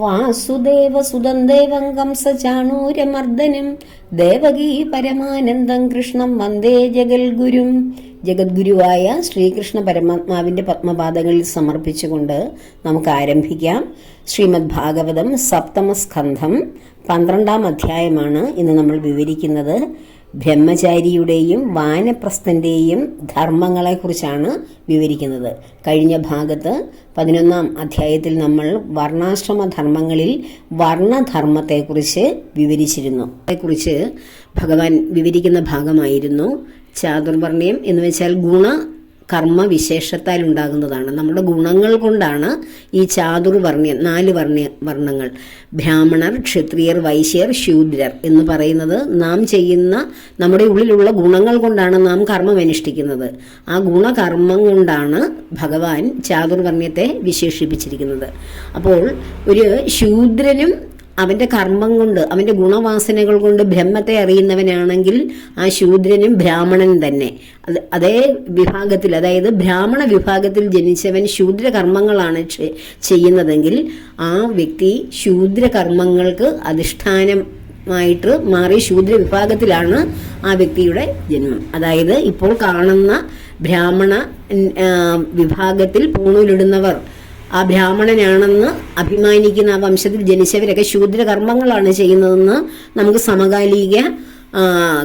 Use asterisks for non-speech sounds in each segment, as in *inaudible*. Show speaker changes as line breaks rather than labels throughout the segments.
വാസുദേവസുതം ദേവം കംസചാണൂരമർദ്ദനം ദേവകീ പരമാനന്ദം കൃഷ്ണം വന്ദേ ജഗൽഗുരും. ജഗദ്ഗുരുവായ ശ്രീകൃഷ്ണ പരമാത്മാവിന്റെ പത്മപാദങ്ങളിൽ സമർപ്പിച്ചുകൊണ്ട് നമുക്ക് ആരംഭിക്കാം ശ്രീമദ് ഭാഗവതം സപ്തമസ്കന്ധം പന്ത്രണ്ടാം അധ്യായമാണ് ഇന്ന് നമ്മൾ വിവരിക്കുന്നത്. ബ്രഹ്മചാരിയുടെയും വാനപ്രസ്ഥന്റെയും ധർമ്മങ്ങളെക്കുറിച്ചാണ് വിവരിക്കുന്നത്. കഴിഞ്ഞ ഭാഗത്ത് പതിനൊന്നാം അധ്യായത്തിൽ നമ്മൾ വർണാശ്രമ ധർമ്മങ്ങളിൽ വർണധർമ്മത്തെക്കുറിച്ച് വിവരിച്ചിരുന്നു. അതേക്കുറിച്ച് ഭഗവാൻ വിവരിക്കുന്ന ഭാഗമായിരുന്നു ചാതുർവർണയം എന്ന് വെച്ചാൽ ഗുണ കർമ്മ വിശേഷത്താൽ ഉണ്ടാകുന്നതാണ് നമ്മുടെ ഗുണങ്ങൾ കൊണ്ടാണ് ഈ ചാതുർവർണ്യം നാല് വർണ വർണങ്ങൾ. ബ്രാഹ്മണർ ക്ഷത്രിയർ വൈശ്യർ ശൂദ്രർ എന്ന് പറയുന്നത് നാം ചെയ്യുന്ന നമ്മുടെ ഉള്ളിലുള്ള ഗുണങ്ങൾ കൊണ്ടാണ് നാം കർമ്മം അനുഷ്ഠിക്കുന്നത്. ആ ഗുണകർമ്മം കൊണ്ടാണ് ഭഗവാൻ ചാതുർവർണ്യത്തെ വിശേഷിപ്പിച്ചിരിക്കുന്നത്. അപ്പോൾ ഒരു ശൂദ്രനും അവന്റെ കർമ്മം കൊണ്ട് അവന്റെ ഗുണവാസനകൾ കൊണ്ട് ബ്രഹ്മത്തെ അറിയുന്നവനാണെങ്കിൽ ആ ശൂദ്രനും ബ്രാഹ്മണൻ തന്നെ. അത് വിഭാഗത്തിൽ അതായത് ബ്രാഹ്മണ വിഭാഗത്തിൽ ജനിച്ചവൻ ശൂദ്ര കർമ്മങ്ങളാണ് ചെയ്യുന്നതെങ്കിൽ ആ വ്യക്തി ശൂദ്ര കർമ്മങ്ങൾക്ക് അധിഷ്ഠാനം മായിട്ട് മാറി ശൂദ്ര വിഭാഗത്തിലാണ് ആ വ്യക്തിയുടെ ജന്മം. അതായത് ഇപ്പോൾ കാണുന്ന ബ്രാഹ്മണ വിഭാഗത്തിൽ പൂണൂലിടുന്നവർ ആ ബ്രാഹ്മണനാണെന്ന് അഭിമാനിക്കുന്ന ആ വംശത്തിൽ ജനിച്ചവരൊക്കെ ശൂദ്ര കർമ്മങ്ങളാണ് ചെയ്യുന്നതെന്ന് നമുക്ക് സമകാലിക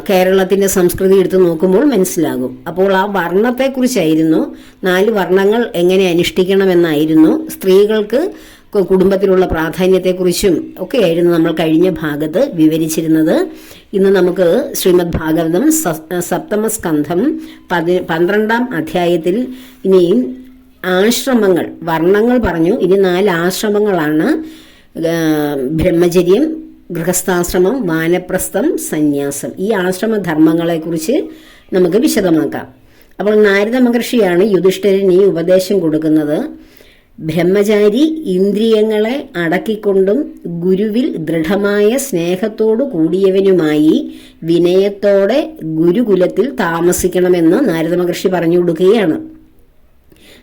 കേരളത്തിന്റെ സംസ്കൃതി എടുത്ത് നോക്കുമ്പോൾ മനസ്സിലാകും. അപ്പോൾ ആ വർണത്തെക്കുറിച്ചായിരുന്നു. നാല് വർണങ്ങൾ എങ്ങനെ അനുഷ്ഠിക്കണമെന്നായിരുന്നു. സ്ത്രീകൾക്ക് കുടുംബത്തിലുള്ള പ്രാധാന്യത്തെക്കുറിച്ചും ഒക്കെയായിരുന്നു നമ്മൾ കഴിഞ്ഞ ഭാഗത്ത് വിവരിച്ചിരുന്നത്. ഇന്ന് നമുക്ക് ശ്രീമദ് ഭാഗവതം സപ്തമ സ്കന്ധം പന്ത്രണ്ടാം അധ്യായത്തിൽ ഇനിയും ആശ്രമങ്ങൾ. വർണങ്ങൾ പറഞ്ഞു. ഇനി നാല് ആശ്രമങ്ങളാണ്. ബ്രഹ്മചര്യം ഗൃഹസ്ഥാശ്രമം വാനപ്രസ്ഥം സന്യാസം. ഈ ആശ്രമധർമ്മങ്ങളെക്കുറിച്ച് നമുക്ക് വിശദമാക്കാം. അപ്പോൾ നാരദ മഹർഷിയാണ് യുധിഷ്ഠിരന് ഈ ഉപദേശം കൊടുക്കുന്നത്. ബ്രഹ്മചാരി ഇന്ദ്രിയങ്ങളെ അടക്കിക്കൊണ്ടും ഗുരുവിൽ ദൃഢമായ സ്നേഹത്തോടു കൂടിയവനുമായി വിനയത്തോടെ ഗുരുകുലത്തിൽ താമസിക്കണമെന്ന് നാരദ മഹർഷി പറഞ്ഞു കൊടുക്കുകയാണ്.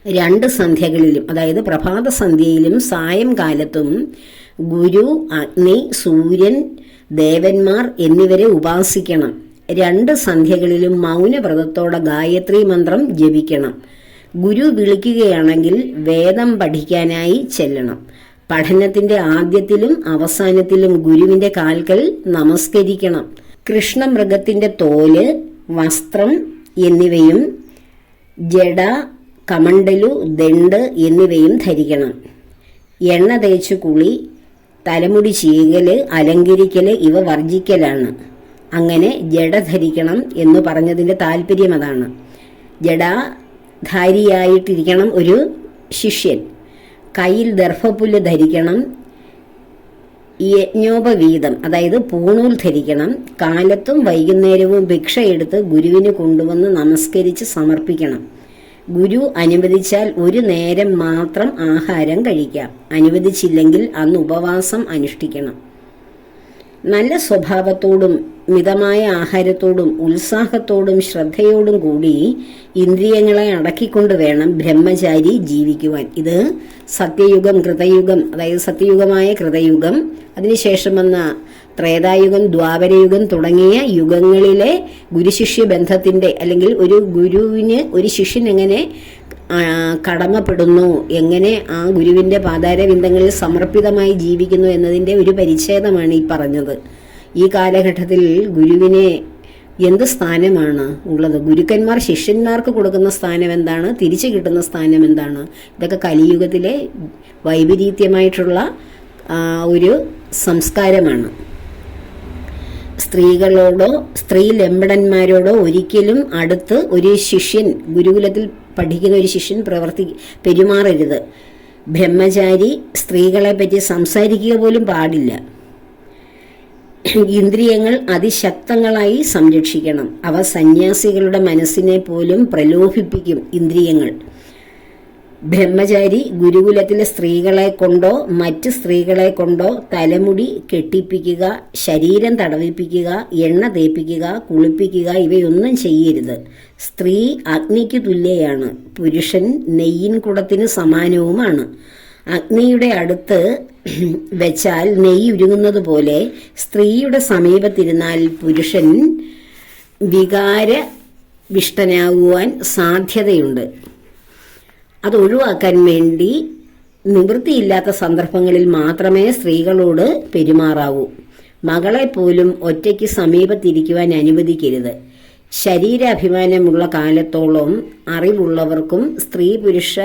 രണ്ട് സന്ധ്യകളിലും അതായത് പ്രഭാത സന്ധ്യയിലും സായംകാലത്തും ഗുരു അഗ്നി സൂര്യൻ ദേവന്മാർ എന്നിവരെ ഉപാസിക്കണം. രണ്ട് സന്ധ്യകളിലും മൗനവ്രതത്തോടെ ഗായത്രി മന്ത്രം ജപിക്കണം. ഗുരു വിളിക്കുകയാണെങ്കിൽ വേദം പഠിക്കാനായി ചെല്ലണം. പഠനത്തിന്റെ ആദ്യത്തിലും അവസാനത്തിലും ഗുരുവിന്റെ കാൽക്കൽ നമസ്കരിക്കണം. കൃഷ്ണമൃഗത്തിന്റെ തോൽ വസ്ത്രം എന്നിവയും ജഡ കമണ്ടലു ദണ്ട് എന്നിവയും ധരിക്കണം. എണ്ണ തേച്ചു കുളി തലമുടി ചീകൽ അലങ്കരിക്കൽ ഇവ വർജിക്കലാണ് അങ്ങനെ ജഡ ധരിക്കണം എന്ന് പറഞ്ഞതിന്റെ താല്പര്യം അതാണ്. ജഡാധാരിയായിട്ടിരിക്കണം ഒരു ശിഷ്യൻ. കയ്യിൽ ദർഭപ്പുല്ല് ധരിക്കണം യജ്ഞോപവീതം അതായത് പൂണൂൽ ധരിക്കണം കാലത്തും വൈകുന്നേരവും ഭിക്ഷ എടുത്ത് ഗുരുവിന് കൊണ്ടുവന്ന് നമസ്കരിച്ച് സമർപ്പിക്കണം. ഗുരു അനുവദിച്ചാൽ ഒരു നേരം മാത്രം ആഹാരം കഴിക്കാം. അനുവദിച്ചില്ലെങ്കിൽ അന്ന് ഉപവാസം അനുഷ്ഠിക്കണം. നല്ല സ്വഭാവത്തോടും മിതമായ ആഹാരത്തോടും ഉത്സാഹത്തോടും ശ്രദ്ധയോടും കൂടി ഇന്ദ്രിയങ്ങളെ അടക്കിക്കൊണ്ട് വേണം ബ്രഹ്മചാരി ജീവിക്കുവാൻ. ഇത് സത്യയുഗം കൃതയുഗം അതായത് സത്യയുഗമായ കൃതയുഗം. അതിനുശേഷം വന്ന ത്രേതായുഗം ദ്വാപരയുഗം തുടങ്ങിയ യുഗങ്ങളിലെ ഗുരുശിഷ്യ ബന്ധത്തിന്റെ അല്ലെങ്കിൽ ഒരു ഗുരുവിന് ഒരു ശിഷ്യൻ എങ്ങനെ കടമപ്പെടുന്നു എങ്ങനെ ആ ഗുരുവിന്റെ പാതാരവിന്ദങ്ങളിൽ സമർപ്പിതമായി ജീവിക്കുന്നു എന്നതിന്റെ ഒരു പരിച്ഛേദമാണ് ഈ പറഞ്ഞത്. ഈ കാലഘട്ടത്തിൽ ഗുരുവിനെ എന്ത് സ്ഥാനമാണ് ഉള്ളത്? ഗുരുക്കന്മാർ ശിഷ്യന്മാർക്ക് കൊടുക്കുന്ന സ്ഥാനം എന്താണ്? തിരിച്ചു കിട്ടുന്ന സ്ഥാനം എന്താണ്? ഇതൊക്കെ കലിയുഗത്തിലെ വൈപരീത്യമായിട്ടുള്ള ഒരു സംസ്കാരമാണ്. സ്ത്രീകളോടോ സ്ത്രീ ലംബടന്മാരോടോ ഒരിക്കലും അടുത്ത് ഒരു ശിഷ്യൻ ഗുരുകുലത്തിൽ പഠിക്കുന്ന ഒരു ശിഷ്യൻ പ്രവർത്തി പെരുമാറരുത്. ബ്രഹ്മചാരി സ്ത്രീകളെ പറ്റി സംസാരിക്കുക പോലും പാടില്ല. ഇന്ദ്രിയങ്ങൾ അതിശക്തങ്ങളായി സംരക്ഷിക്കണം. അവ സന്യാസികളുടെ മനസ്സിനെ പോലും പ്രലോഭിപ്പിക്കും ഇന്ദ്രിയങ്ങൾ. ബ്രഹ്മചാരി ഗുരുകുലത്തിലെ സ്ത്രീകളെ കൊണ്ടോ മറ്റ് സ്ത്രീകളെ കൊണ്ടോ തലമുടി കെട്ടിപ്പിക്കുക ശരീരം തടവിപ്പിക്കുക എണ്ണ തേപ്പിക്കുക കുളിപ്പിക്കുക ഇവയൊന്നും ചെയ്യരുത്. സ്ത്രീ അഗ്നിക്ക് തുല്യയാണ്. പുരുഷൻ നെയ്യിൻ കുടത്തിന് സമാനവുമാണ്. അഗ്നിയുടെ അടുത്ത് *clears throat* വെച്ചാൽ നെയ്യ് ഉരുങ്ങുന്നത് പോലെ സ്ത്രീയുടെ സമീപത്തിരുന്നാൽ പുരുഷൻ വികാര വിഷ്ടനാകുവാൻ സാധ്യതയുണ്ട്. അത് ഒഴിവാക്കാൻ വേണ്ടി നിവൃത്തിയില്ലാത്ത സന്ദർഭങ്ങളിൽ മാത്രമേ സ്ത്രീകളോട് പെരുമാറാവൂ. മകളെ പോലും ഒറ്റയ്ക്ക് സമീപത്തിരിക്കുവാൻ അനുവദിക്കരുത്. ശരീരാഭിമാനമുള്ള കാലത്തോളം അറിവുള്ളവർക്കും സ്ത്രീ പുരുഷ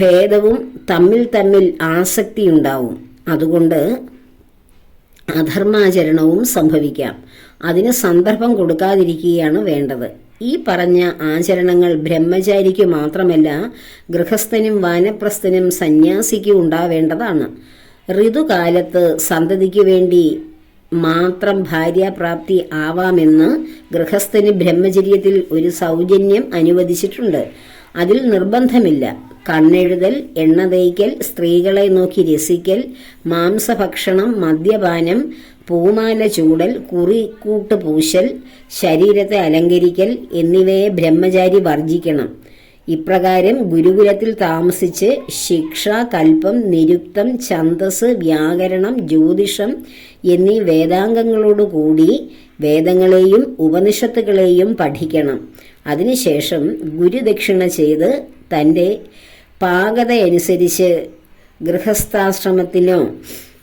ഭേദവും തമ്മിൽ തമ്മിൽ ആസക്തിയുണ്ടാവും അതുകൊണ്ട് അധർമാചരണവും സംഭവിക്കാം. അതിന് സന്ദർഭം കൊടുക്കാതിരിക്കുകയാണ് വേണ്ടത്. ഈ പറഞ്ഞ ആചരണങ്ങൾ ബ്രഹ്മചാരിക്ക് മാത്രമല്ല ഗൃഹസ്ഥനും വാനപ്രസ്ഥനും സന്യാസിക്കും ഉണ്ടാവേണ്ടതാണ്. ഋതുകാലത്ത് സന്തതിക്ക് വേണ്ടി മാത്രം ഭാര്യാപ്രാപ്തി ആവാമെന്ന് ഗൃഹസ്ഥന് ബ്രഹ്മചര്യത്തിൽ ഒരു സൗജന്യം അനുവദിച്ചിട്ടുണ്ട്. അതിൽ നിർബന്ധമില്ല. കണ്ണെഴുതൽ എണ്ണ തേയ്ക്കൽ സ്ത്രീകളെ നോക്കി രസിക്കൽ മാംസഭക്ഷണം മദ്യപാനം പൂമാല ചൂടൽ കുറിക്കൂട്ട് പൂശൽ ശരീരത്തെ അലങ്കരിക്കൽ എന്നിവയെ ബ്രഹ്മചാരി വർജിക്കണം. ഇപ്രകാരം ഗുരുകുലത്തിൽ താമസിച്ച് ശിക്ഷ കൽപ്പം നിരുക്തം ഛന്ദസ് വ്യാകരണം ജ്യോതിഷം എന്നീ വേദാംഗങ്ങളോടുകൂടി വേദങ്ങളെയും ഉപനിഷത്തുകളെയും പഠിക്കണം. അതിനുശേഷം ഗുരുദക്ഷിണ ചെയ്ത് തന്റെ പാകതയനുസരിച്ച് ഗൃഹസ്ഥാശ്രമത്തിനോ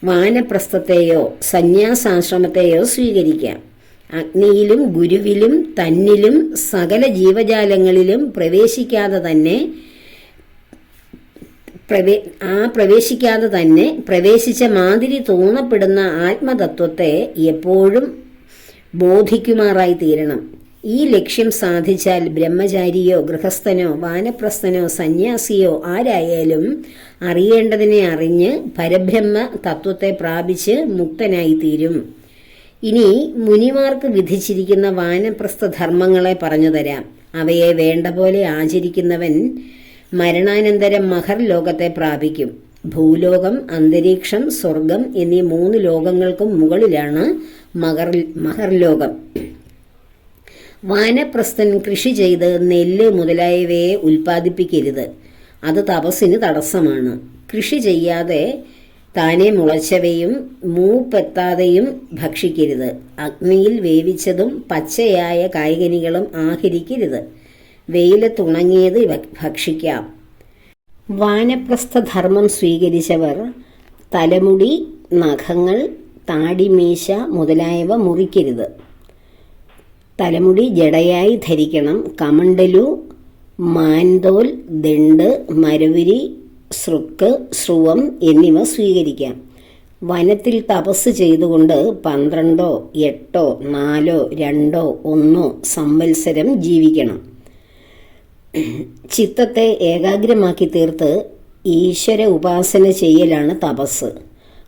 വാനപ്രസ്ഥത്തെയോ സന്യാസാശ്രമത്തെയോ സ്വീകരിക്കാം. അഗ്നിയിലും ഗുരുവിലും തന്നിലും സകല ജീവജാലങ്ങളിലും പ്രവേശിക്കാതെ തന്നെ പ്രവേ ആ പ്രവേശിക്കാതെ തന്നെ പ്രവേശിച്ച മാതിരി തോന്നപ്പെടുന്ന ആത്മതത്വത്തെ എപ്പോഴും ബോധിക്കുമാറായി തീരണം. ഈ ലക്ഷ്യം സാധിച്ചാൽ ബ്രഹ്മചാരിയോ ഗൃഹസ്ഥനോ വാനപ്രസ്ഥനോ സന്യാസിയോ ആരായാലും അറിയേണ്ടതിനെ അറിഞ്ഞ് പരബ്രഹ്മ തത്വത്തെ പ്രാപിച്ച് മുക്തനായി തീരും ഇനി മുനിമാർക്ക് വിധിച്ചിരിക്കുന്ന വാനപ്രസ്ഥ ധർമ്മങ്ങളെ പറഞ്ഞു തരാം. അവയെ വേണ്ട പോലെ ആചരിക്കുന്നവൻ മരണാനന്തരം മഹർ ലോകത്തെ പ്രാപിക്കും. ഭൂലോകം അന്തരീക്ഷം സ്വർഗം എന്നീ മൂന്ന് ലോകങ്ങൾക്കും മുകളിലാണ് മകർ മഹർലോകം. വാനപ്രസ്ഥൻ കൃഷി ചെയ്ത് നെല്ല് മുതലായവയെ ഉൽപ്പാദിപ്പിക്കരുത്. അത് തപസ്സിന് തടസ്സമാണ്. കൃഷി ചെയ്യാതെ താനെ മുളച്ചവയും മൂപ്പെത്താതെയും ഭക്ഷിക്കരുത്. അഗ്നിയിൽ വേവിച്ചതും പച്ചയായ കായ്കനികളും ആഹരിക്കരുത്. വെയിലത്തുണങ്ങിയത് ഭക്ഷിക്കാം. വാനപ്രസ്ഥ ധർമ്മം സ്വീകരിച്ചവർ തലമുടി നഖങ്ങൾ താടിമീശ മുതലായവ മുറിക്കരുത്. തലമുടി ജടയായി ധരിക്കണം. കമണ്ടലു മാൻതോൽ ദണ്ട് മരവിരി സൃക്ക് ശ്രുവം എന്നിവ സ്വീകരിക്കാം. വനത്തിൽ തപസ് ചെയ്തുകൊണ്ട് പന്ത്രണ്ടോ എട്ടോ നാലോ രണ്ടോ ഒന്നോ സംവത്സരം ജീവിക്കണം. ചിത്തത്തെ ഏകാഗ്രമാക്കി തീർത്ത് ഈശ്വര ഉപാസന ചെയ്യലാണ് തപസ്.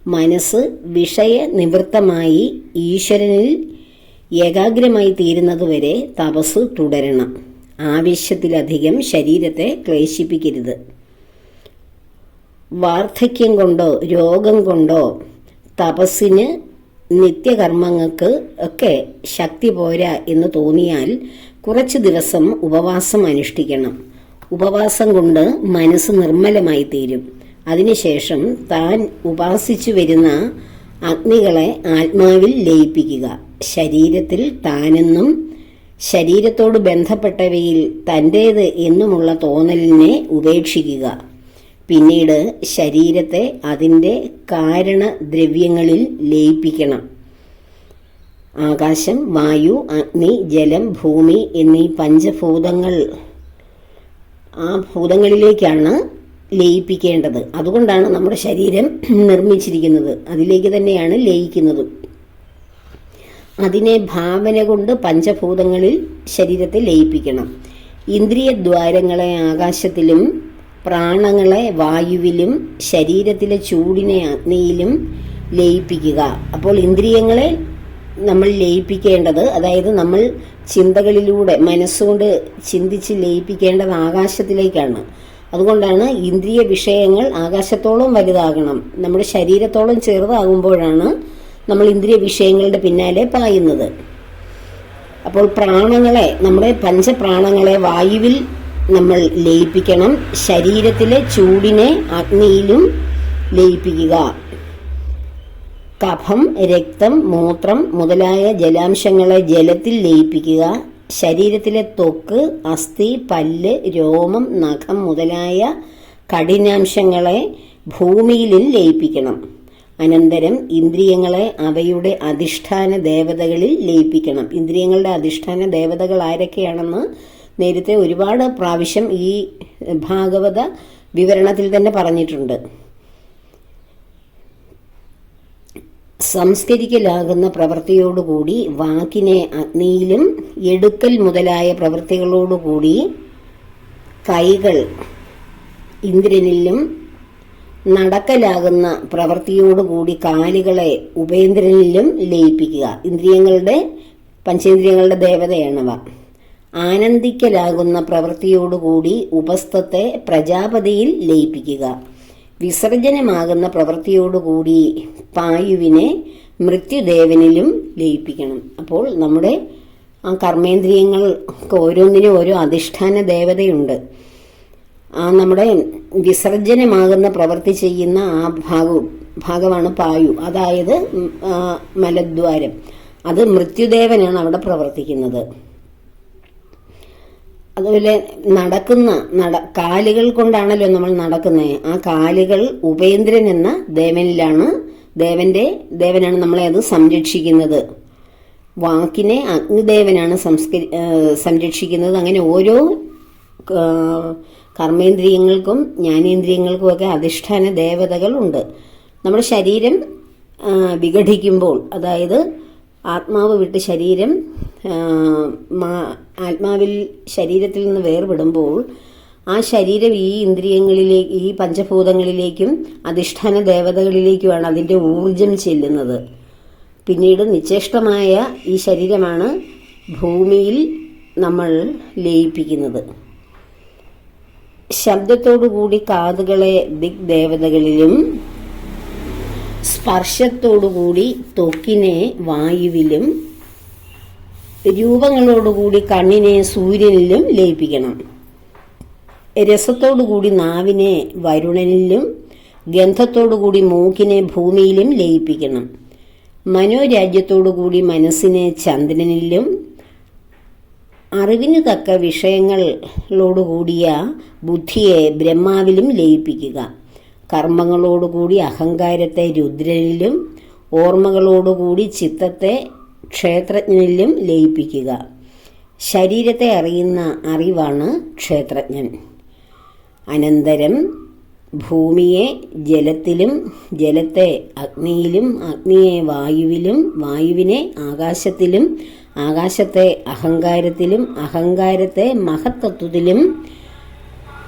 മനസ്സ് വിഷയ നിവൃത്തമായി ഈശ്വരനിൽ ഏകാഗ്രമായി തീരുന്നതുവരെ തപസ് തുടരണം. ആവശ്യത്തിലധികം ശരീരത്തെ ക്ലേശിപ്പിക്കരുത്. വാർദ്ധക്യം കൊണ്ടോ രോഗം കൊണ്ടോ തപസ്സിന് നിത്യകർമ്മങ്ങൾക്ക് ഒക്കെ ശക്തി പോരാ എന്ന് തോന്നിയാൽ കുറച്ച് ദിവസം ഉപവാസം അനുഷ്ഠിക്കണം. ഉപവാസം കൊണ്ട് മനസ്സ് നിർമ്മലമായി തീരും. അതിനുശേഷം താൻ ഉപാസിച്ചു വരുന്ന അഗ്നികളെ ആത്മാവിൽ ലയിപ്പിക്കുക. ശരീരത്തിൽ താനെന്നും ശരീരത്തോട് ബന്ധപ്പെട്ടവയിൽ തന്റേത് എന്നുമുള്ള തോന്നലിനെ ഉപേക്ഷിക്കുക. പിന്നീട് ശരീരത്തെ അതിന്റെ കാരണദ്രവ്യങ്ങളിൽ ലയിപ്പിക്കണം. ആകാശം വായു അഗ്നി ജലം ഭൂമി എന്നീ പഞ്ചഭൂതങ്ങൾ ആ ഭൂതങ്ങളിലേക്കാണ് ലയിപ്പിക്കേണ്ടത്. അതുകൊണ്ടാണ് നമ്മുടെ ശരീരം നിർമ്മിച്ചിരിക്കുന്നത്. അതിലേക്ക് തന്നെയാണ് ലയിക്കുന്നത്. അതിനെ ഭാവന കൊണ്ട് പഞ്ചഭൂതങ്ങളിൽ ശരീരത്തെ ലയിപ്പിക്കണം. ഇന്ദ്രിയദ്വാരങ്ങളെ ആകാശത്തിലും പ്രാണങ്ങളെ വായുവിലും ശരീരത്തിലെ ചൂടിനെ അഗ്നിയിലും ലയിപ്പിക്കുക. അപ്പോൾ ഇന്ദ്രിയങ്ങളെ നമ്മൾ ലയിപ്പിക്കേണ്ടത് അതായത് നമ്മൾ ചിന്തകളിലൂടെ മനസ്സുകൊണ്ട് ചിന്തിച്ച് ലയിപ്പിക്കേണ്ടത് ആകാശത്തിലേക്കാണ്. അതുകൊണ്ടാണ് ഇന്ദ്രിയ വിഷയങ്ങൾ ആകാശത്തോളം വലുതാകണം. നമ്മുടെ ശരീരത്തോളം ചെറുതാകുമ്പോഴാണ് നമ്മൾ ഇന്ദ്രിയ വിഷയങ്ങളുടെ പിന്നാലെ പായുന്നത്. അപ്പോൾ പ്രാണങ്ങളെ നമ്മുടെ പഞ്ചപ്രാണങ്ങളെ വായുവിൽ നമ്മൾ ലയിപ്പിക്കണം. ശരീരത്തിലെ ചൂടിനെ അഗ്നിയിലും ലയിപ്പിക്കുക. കഫം രക്തം മൂത്രം മുതലായ ജലാംശങ്ങളെ ജലത്തിൽ ലയിപ്പിക്കുക. ശരീരത്തിലെ തൊക്ക് അസ്ഥി പല്ല് രോമം നഖം മുതലായ കഠിനാംശങ്ങളെ ഭൂമിയിലും ലയിപ്പിക്കണം. അനന്തരം ഇന്ദ്രിയങ്ങളെ അവയുടെ അധിഷ്ഠാന ദേവതകളിൽ ലയിപ്പിക്കണം. ഇന്ദ്രിയങ്ങളുടെ അധിഷ്ഠാന ദേവതകൾ ആരൊക്കെയാണെന്ന് നേരത്തെ ഒരുപാട് പ്രാവശ്യം ഈ ഭാഗവത വിവരണത്തിൽ തന്നെ പറഞ്ഞിട്ടുണ്ട്. സംസ്കരിക്കലാകുന്ന പ്രവൃത്തിയോടുകൂടി വാക്കിനെ അഗ്നിയിലും എടുക്കൽ മുതലായ പ്രവൃത്തികളോടുകൂടി കൈകൾ ഇന്ദ്രനിലും നടക്കലാകുന്ന പ്രവൃത്തിയോടുകൂടി കാലുകളെ ഉപേന്ദ്രനിലും ലയിപ്പിക്കുക. ഇന്ദ്രിയങ്ങളുടെ പഞ്ചേന്ദ്രിയങ്ങളുടെ ദേവതയാണവ. ആനന്ദിക്കലാകുന്ന പ്രവൃത്തിയോടുകൂടി ഉപസ്ഥത്തെ പ്രജാപതിയിൽ ലയിപ്പിക്കുക. വിസർജനമാകുന്ന പ്രവൃത്തിയോടുകൂടി പായുവിനെ മൃത്യുദേവനിലും ലയിപ്പിക്കണം. അപ്പോൾ നമ്മുടെ കർമ്മേന്ദ്രിയങ്ങൾക്ക് ഓരോന്നിനും ഓരോ അധിഷ്ഠാന ദേവതയുണ്ട്. നമ്മുടെ വിസർജനമാകുന്ന പ്രവൃത്തി ചെയ്യുന്ന ആ ഭാഗവും ഭാഗമാണ് പായു. അതായത് മലദ്വാരം. അത് മൃത്യുദേവനാണ് അവിടെ പ്രവർത്തിക്കുന്നത്. അതുപോലെ നടക്കുന്ന നട കാലുകൾ കൊണ്ടാണല്ലോ നമ്മൾ നടക്കുന്നത് ആ കാലുകൾ ഉപേന്ദ്രൻ എന്ന ദേവനിലാണ് ദേവന്റെ ദേവനാണ് നമ്മളെ അത് സംരക്ഷിക്കുന്നത്. വാക്കിനെ അഗ്നിദേവനാണ് സംസ്കരി സംരക്ഷിക്കുന്നത്. അങ്ങനെ ഓരോ കർമ്മേന്ദ്രിയങ്ങൾക്കും ജ്ഞാനേന്ദ്രിയങ്ങൾക്കും ഒക്കെ അധിഷ്ഠാന ദേവതകളുണ്ട്. നമ്മുടെ ശരീരം വിഘടിക്കുമ്പോൾ അതായത് ആത്മാവ് വിട്ട് ശരീരം ആത്മാവിൽ ശരീരത്തിൽ നിന്ന് വേർപെടുമ്പോൾ ആ ശരീരം ഈ ഇന്ദ്രിയങ്ങളിലേക്ക് ഈ പഞ്ചഭൂതങ്ങളിലേക്കും അധിഷ്ഠാന ദേവതകളിലേക്കുമാണ് അതിന്റെ ഊർജം ചെല്ലുന്നത്. പിന്നീട് നിശ്ചേഷ്ടമായ ഈ ശരീരമാണ് ഭൂമിയിൽ നമ്മൾ ലയിപ്പിക്കുന്നത്. ശബ്ദത്തോടുകൂടി കാതുകളെ ദിഗ്ദേവതകളിലും സ്പർശത്തോടുകൂടി ത്വക്കിനെ വായുവിലും രൂപങ്ങളോടുകൂടി കണ്ണിനെ സൂര്യനിലും ലയിപ്പിക്കണം. രസത്തോടുകൂടി നാവിനെ വരുണനിലും ഗന്ധത്തോടുകൂടി മൂക്കിനെ ഭൂമിയിലും ലയിപ്പിക്കണം. മനോരാജ്യത്തോടുകൂടി മനസ്സിനെ ചന്ദ്രനിലും അറിവിന് തക്ക വിഷയങ്ങളോടുകൂടിയ ബുദ്ധിയെ ബ്രഹ്മാവിലും ലയിപ്പിക്കുക. കർമ്മങ്ങളോടുകൂടി അഹങ്കാരത്തെ രുദ്രനിലും ഓർമ്മകളോടുകൂടി ചിത്തത്തെ ക്ഷേത്രജ്ഞനിലും ലയിപ്പിക്കുക. ശരീരത്തെ അറിയുന്ന അറിവാണ് ക്ഷേത്രജ്ഞൻ. അനന്തരം ഭൂമിയെ ജലത്തിലും ജലത്തെ അഗ്നിയിലും അഗ്നിയെ വായുവിലും വായുവിനെ ആകാശത്തിലും ആകാശത്തെ അഹങ്കാരത്തിലും അഹങ്കാരത്തെ മഹത്തത്വത്തിലും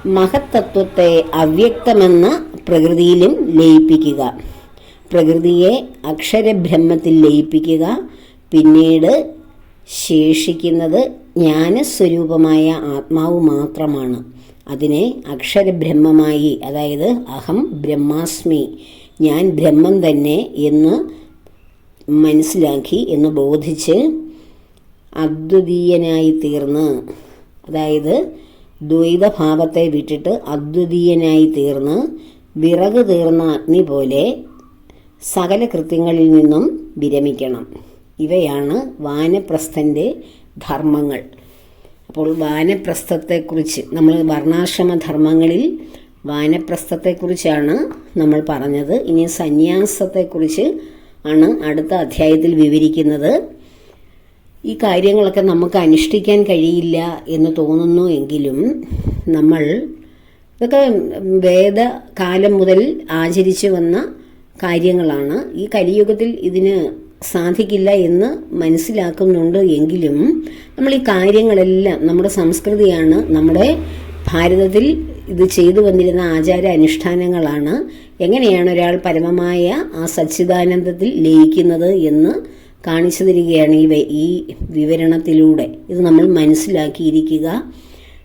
മഹത്തത്വത്തെ അവ്യക്തമെന്ന പ്രകൃതിയിലും ലയിപ്പിക്കുക. പ്രകൃതിയെ അക്ഷരബ്രഹ്മത്തിൽ ലയിപ്പിക്കുക. പിന്നീട് ശേഷിക്കുന്നത് ജ്ഞാനസ്വരൂപമായ ആത്മാവ് മാത്രമാണ്. അതിനെ അക്ഷരബ്രഹ്മമായി അതായത് അഹം ബ്രഹ്മാസ്മി ഞാൻ ബ്രഹ്മം തന്നെ എന്ന് മനസ്സിലാക്കി എന്ന് ബോധിച്ച് അദ്വിതീയനായി തീർന്ന് അതായത് ദ്വൈതഭാവത്തെ വിട്ടിട്ട് അദ്വിതീയനായി തീർന്ന് വിറക് തീർന്ന അഗ്നി പോലെ സകല കൃത്യങ്ങളിൽ നിന്നും വിരമിക്കണം. ഇവയാണ് വാനപ്രസ്ഥന്റെ ധർമ്മങ്ങൾ. അപ്പോൾ വാനപ്രസ്ഥത്തെക്കുറിച്ച് നമ്മൾ വർണാശ്രമ ധർമ്മങ്ങളിൽ വാനപ്രസ്ഥത്തെക്കുറിച്ചാണ് നമ്മൾ പറഞ്ഞത്. ഇനി സന്യാസത്തെക്കുറിച്ച് ആണ് അടുത്ത അധ്യായത്തിൽ വിവരിക്കുന്നത്. ഈ കാര്യങ്ങളൊക്കെ നമുക്ക് അനുഷ്ഠിക്കാൻ കഴിയില്ല എന്ന് തോന്നുന്നു എങ്കിലും നമ്മൾ ഇതൊക്കെ വേദകാലം മുതൽ ആചരിച്ചു വന്ന കാര്യങ്ങളാണ്. ഈ കലിയുഗത്തിൽ ഇതിന് സാധിക്കില്ല എന്ന് മനസ്സിലാക്കുന്നുണ്ട് എങ്കിലും നമ്മൾ ഈ കാര്യങ്ങളെല്ലാം നമ്മുടെ സംസ്കൃതിയാണ് നമ്മുടെ ഭാരതത്തിൽ ഇത് ചെയ്തു വന്നിരുന്ന ആചാര അനുഷ്ഠാനങ്ങളാണ്. എങ്ങനെയാണ് ഒരാൾ പരമമായ ആ സച്ചിദാനന്ദത്തിൽ ലയിക്കുന്നത് എന്ന് കാണിച്ചു തരികയാണ് ഈ ഈ വിവരണത്തിലൂടെ. ഇത് നമ്മൾ മനസ്സിലാക്കിയിരിക്കുക.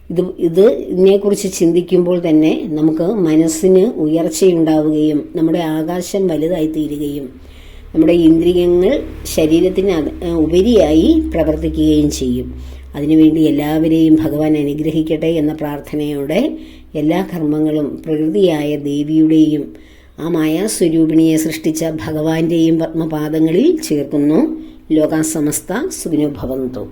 ഇത് ഇത് ഇതിനെക്കുറിച്ച് ചിന്തിക്കുമ്പോൾ തന്നെ നമുക്ക് മനസ്സിന് ഉയർച്ചയുണ്ടാവുകയും നമ്മുടെ ആകാശം വലുതായി തീരുകയും നമ്മുടെ ഇന്ദ്രിയങ്ങൾ ശരീരത്തിന് ഉപരിയായി പ്രവർത്തിക്കുകയും ചെയ്യും. അതിനുവേണ്ടി എല്ലാവരെയും ഭഗവാൻ അനുഗ്രഹിക്കട്ടെ എന്ന പ്രാർത്ഥനയോടെ എല്ലാ കർമ്മങ്ങളും പ്രകൃതിയായ ദേവിയുടെയും ആ മായാസ്വരൂപിണിയെ സൃഷ്ടിച്ച ഭഗവാന്റെയും പത്മപാദങ്ങളിൽ ചേർക്കുന്നു. ലോകാസമസ്ത സുഖിനോ ഭവന്തു.